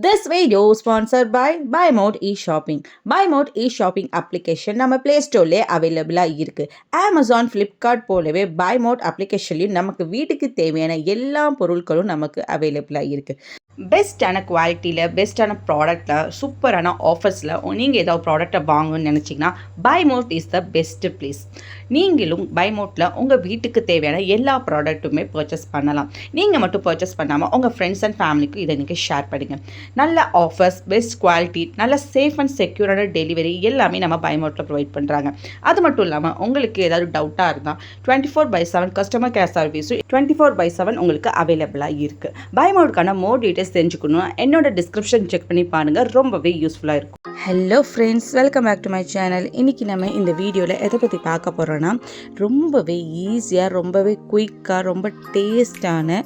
This video sponsor by by by e shopping buy BuyMode e shopping application நம்ம play ஸ்டோர்லேயே அவைலபிளாக இருக்குது Amazon Flipkart போலவே BuyMode அப்ளிகேஷன்லையும் நமக்கு வீட்டுக்கு தேவையான எல்லா பொருட்களும் நமக்கு அவைலபிளாக இருக்குது பெஸ்ட்டான குவாலிட்டியில் பெஸ்ட்டான ப்ராடக்டில் சூப்பரான ஆஃபர்ஸில் நீங்கள் ஏதாவது ப்ராடக்டை வாங்கணும்னு நினச்சிங்கன்னா BuyMode is the best place நீங்களும் பைமோட்டில் உங்கள் வீட்டுக்கு தேவையான எல்லா ப்ராடக்ட்டுமே பர்ச்சேஸ் பண்ணலாம். நீங்கள் மட்டும் பர்ச்சேஸ் பண்ணாமல் உங்கள் ஃப்ரெண்ட்ஸ் அண்ட் ஃபேமிலிக்கு இதை நீங்கள் ஷேர் பண்ணுங்க. நல்ல ஆஃபர்ஸ் பெஸ்ட் குவாலிட்டி நல்ல சேஃப் அண்ட் செக்யூரான டெலிவரி எல்லாமே நம்ம பைமோட்டில் ப்ரொவைட் பண்ணுறாங்க அது மட்டும் இல்லாமல் உங்களுக்கு ஏதாவது டவுட்டாக இருந்தால் twenty four by seven customer care சர்வீஸும் டுவெண்ட்டி ஃபோர் பை செவன் உங்களுக்கு அவைலபிளாக இருக்குது பைமோடுக்கான மோர் டீட்டெயில்ஸ் தெரிஞ்சுக்கணும். என்னோட டிஸ்கிரிப்ஷன் செக் பண்ணி பாருங்கள் ரொம்பவே யூஸ்ஃபுல்லாக இருக்கும். Hello friends welcome back to my channel இன்றைக்கி நம்ம இந்த வீடியோவில் எதை பற்றி பார்க்க போகிறோன்னா ரொம்பவே ஈஸியாக ரொம்பவே குயிக்காக ரொம்ப டேஸ்டான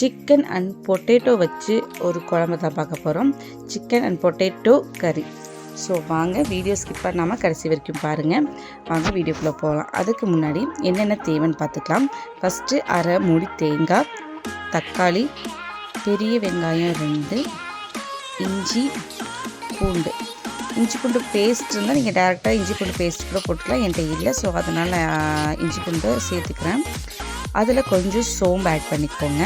சிக்கன் அண்ட் பொட்டேட்டோ வச்சு ஒரு குழம்பு தான் பார்க்க போகிறோம் chicken and potato curry so வாங்க வீடியோ ஸ்கிப் பண்ணாமல் கடைசி வரைக்கும் பாருங்கள் வாங்க வீடியோக்குள்ளே போகலாம் அதுக்கு முன்னாடி என்னென்ன தேவைன்னு பார்த்துக்கலாம். ஃபஸ்ட்டு அரை மூடி தேங்காய் தக்காளி பெரிய வெங்காயம் ரெண்டு இஞ்சி பூண்டு. இஞ்சி பூண்டு பேஸ்ட் இருந்தால் நீங்கள் டேரெக்டாக இஞ்சி பூண்டு பேஸ்ட் கூட போட்டுக்கலாம். என்கிட்ட இல்லை. ஸோ அதனால் இஞ்சி பூண்டு சேர்த்துக்கிறேன். அதில் கொஞ்சம் சோம்பு ஆட் பண்ணிக்கோங்க.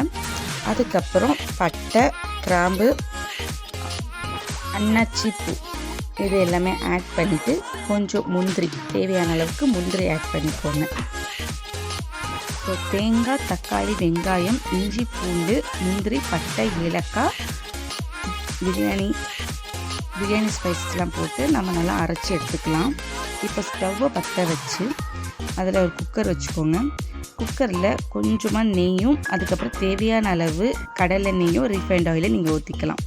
அதுக்கப்புறம் பட்டை கிராம்பு அன்னாச்சி பூ இது எல்லாமே ஆட் பண்ணிவிட்டு கொஞ்சம் முந்திரி தேவையான அளவுக்கு முந்திரி ஆட் பண்ணிக்கோங்க. ஸோ தேங்காய் தக்காளி வெங்காயம் இஞ்சி பூண்டு முந்திரி பட்டை ஏலக்காய் பிரியாணி பிரியாணி ஸ்பைசஸ்லாம் போட்டு நம்ம நல்லா அரைச்சி எடுத்துக்கலாம். இப்போ ஸ்டவ்வை பற்ற வச்சு அதில் ஒரு குக்கர் வச்சுக்கோங்க. குக்கரில் கொஞ்சமாக நெய்யும் அதுக்கப்புறம் தேவையான அளவு கடலை நெய்யும் ரீஃபைண்ட் ஆயிலும் நீங்கள் ஊற்றிக்கலாம்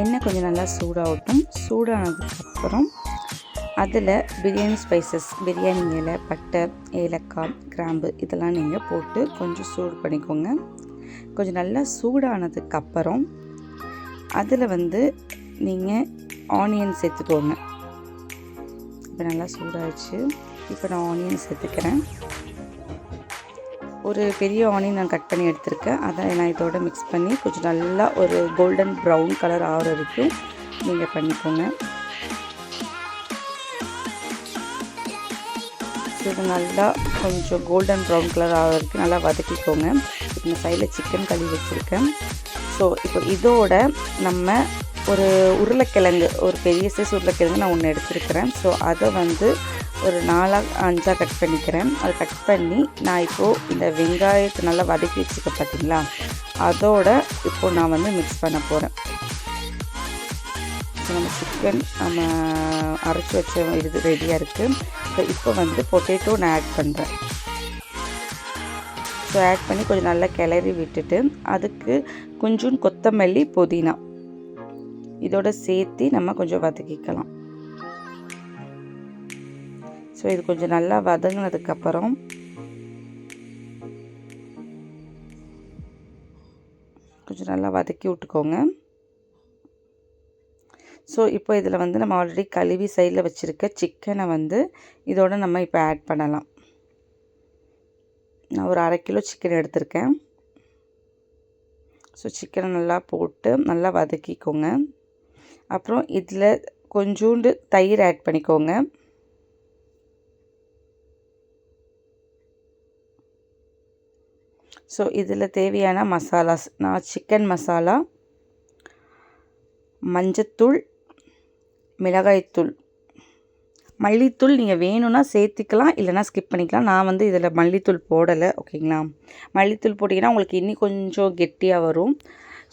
எண்ணெய் கொஞ்சம் நல்லா சூடாகட்டும். சூடானதுக்கப்புறம் அதில் பிரியாணி ஸ்பைசஸ் பிரியாணி இலை பட்டை ஏலக்காய் கிராம்பு இதெல்லாம் நீங்கள் போட்டு கொஞ்சம் சூடு பண்ணிக்கோங்க. கொஞ்சம் நல்லா சூடானதுக்கப்புறம் அதில் வந்து நீங்கள் ஆனியன் சேர்த்துக்கோங்க. இப்போ நல்லா சூடாகிடுச்சு இப்போ நான் ஆனியன் சேர்த்துக்கிறேன். ஒரு பெரிய ஆனியன் நான் கட் பண்ணி எடுத்திருக்கேன். அதை நான் இதோட மிக்ஸ் பண்ணி கொஞ்சம் நல்லா ஒரு கோல்டன் ப்ரௌன் கலர் ஆகிற வரைக்கும் நீங்கள் பண்ணிக்கோங்க. இது நல்லா கொஞ்சம் கோல்டன் ப்ரௌன் கலர் ஆகிறதுக்கு நல்லா வதக்கிக்கோங்க. இந்த சைடில் சிக்கன் கழுவி வச்சுருக்கேன். ஸோ இப்போ இதோட நம்ம ஒரு உருளைக்கிழங்கு ஒரு பெரிய சைஸ் உருளைக்கிழங்கு நான் ஒன்று எடுத்துருக்கிறேன். ஸோ அதை வந்து ஒரு நாலாக அஞ்சாக கட் பண்ணிக்கிறேன். அதை கட் பண்ணி நான் இப்போது இந்த வெங்காயத்தை நல்லா வதக்கி வச்சுக்க பார்த்தீங்களா அதோட இப்போது நான் வந்து மிக்ஸ் பண்ண போகிறேன் ஸோ நம்ம சிக்கன் நம்ம அரைச்சி வச்ச இது ரெடியாக இருக்குது ஸோ இப்போ வந்து பொட்டேட்டோ நான் ஆட் பண்ணுறேன் ஸோ ஆட் பண்ணி கொஞ்சம் நல்லா கிளறி விட்டுட்டு அதுக்கு கொஞ்சம் கொத்தமல்லி புதினா. இதோட சேர்த்து நம்ம கொஞ்சம் வதக்கிக்கலாம். ஸோ இது கொஞ்சம் நல்லா வதங்கினதுக்கப்புறம் கொஞ்சம் நல்லா வதக்கி விட்டுக்கோங்க. ஸோ இப்போ இதில் வந்து நம்ம ஆல்ரெடி கழுவி சைடில் வச்சுருக்க சிக்கனை வந்து இதோடு நம்ம இப்போ ஆட் பண்ணலாம். நான் ஒரு அரை கிலோ சிக்கன் எடுத்திருக்கேன். ஸோ சிக்கனை நல்லா போட்டு நல்லா வதக்கிக்கோங்க. அப்புறம் இதில் கொஞ்சோண்டு தயிர் ஆட் பண்ணிக்கோங்க. ஸோ இதில் தேவையான மசாலாஸ் நான் சிக்கன் மசாலா மஞ்சத்தூள் மிளகாய்த்தூள். மல்லித்தூள் நீங்கள் வேணும்னா சேர்த்துக்கலாம் இல்லைனா ஸ்கிப் பண்ணிக்கலாம். நான் வந்து இதில் மல்லித்தூள் போடலை ஓகேங்களா? மல்லித்தூள் போட்டிங்கன்னா உங்களுக்கு இன்னி கொஞ்சம் கெட்டியாக வரும்.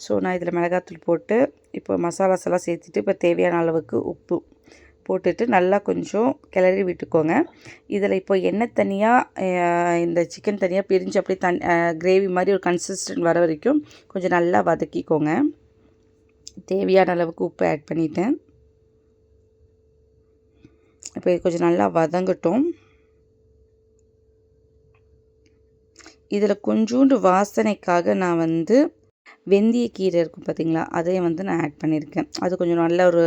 ஸோ நான் இதில் மிளகாத்தூள் போட்டு இப்போ மசாலாஸ் எல்லாம் சேர்த்துட்டு இப்போ தேவையான அளவுக்கு உப்பு போட்டுட்டு நல்லா கொஞ்சம் கிளறி விட்டுக்கோங்க. இதில் இப்போ எண்ணெய் தனியாக இந்த சிக்கன் தனியாக பிரிஞ்சு அப்படியே தன் கிரேவி மாதிரி ஒரு கன்சிஸ்டன்ட் வர வரைக்கும் கொஞ்சம் நல்லா வதக்கிக்கோங்க. தேவையான அளவுக்கு உப்பு ஆட் பண்ணிட்டேன். இப்போ கொஞ்சம் நல்லா வதங்கட்டும். இதில் கொஞ்சோண்டு வாசனைக்காக நான் வந்து வெந்தய கீரை இருக்கும் பார்த்தீங்களா அதையும் வந்து நான் ஆட் பண்ணியிருக்கேன் அது கொஞ்சம் நல்ல ஒரு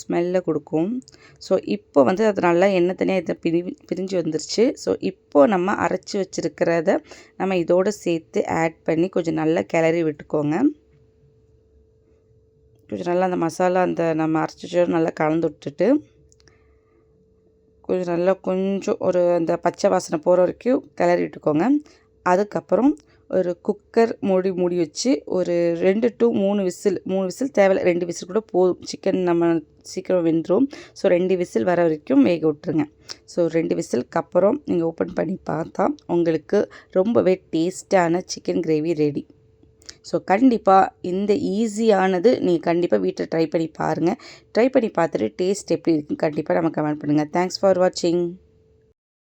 ஸ்மெல்லை கொடுக்கும். ஸோ இப்போ வந்து அது நல்லா எண்ணெய் தனியாக இதை பிரி பிரிஞ்சு வந்துருச்சு. ஸோ இப்போது நம்ம அரைச்சி வச்சுருக்கிறத நம்ம இதோடு சேர்த்து ஆட் பண்ணி கொஞ்சம் நல்லா கிளறி விட்டுக்கோங்க. கொஞ்சம் நல்லா அந்த மசாலா அந்த நம்ம அரைச்சி நல்லா கலந்து விட்டுட்டு கொஞ்சம் நல்லா கொஞ்சம் ஒரு அந்த பச்சை வாசனை போகிற வரைக்கும் கிளறி விட்டுக்கோங்க. அதுக்கப்புறம் ஒரு குக்கர் மூடி மூடி வச்சு ஒரு ரெண்டு டு மூணு விசில் மூணு விசில் தேவையில்ல ரெண்டு விசில் கூட போதும். சிக்கன் நம்ம சீக்கிரம் வெந்துடும் ஸோ ரெண்டு விசில் வர வரைக்கும் வேக விட்டுருங்க. ஸோ ரெண்டு விசிலுக்கு அப்புறம் நீங்கள் ஓப்பன் பண்ணி பார்த்தா உங்களுக்கு ரொம்பவே டேஸ்டான சிக்கன் கிரேவி ரெடி ஸோ கண்டிப்பாக இந்த ஈஸியானது நீங்கள் கண்டிப்பாக வீட்டில் ட்ரை பண்ணி பாருங்கள் ட்ரை பண்ணி பார்த்துட்டு டேஸ்ட் எப்படி இருக்குன்னு கண்டிப்பாக நம்ம கமெண்ட் பண்ணுங்கள் தேங்க்ஸ் ஃபார் வாட்சிங்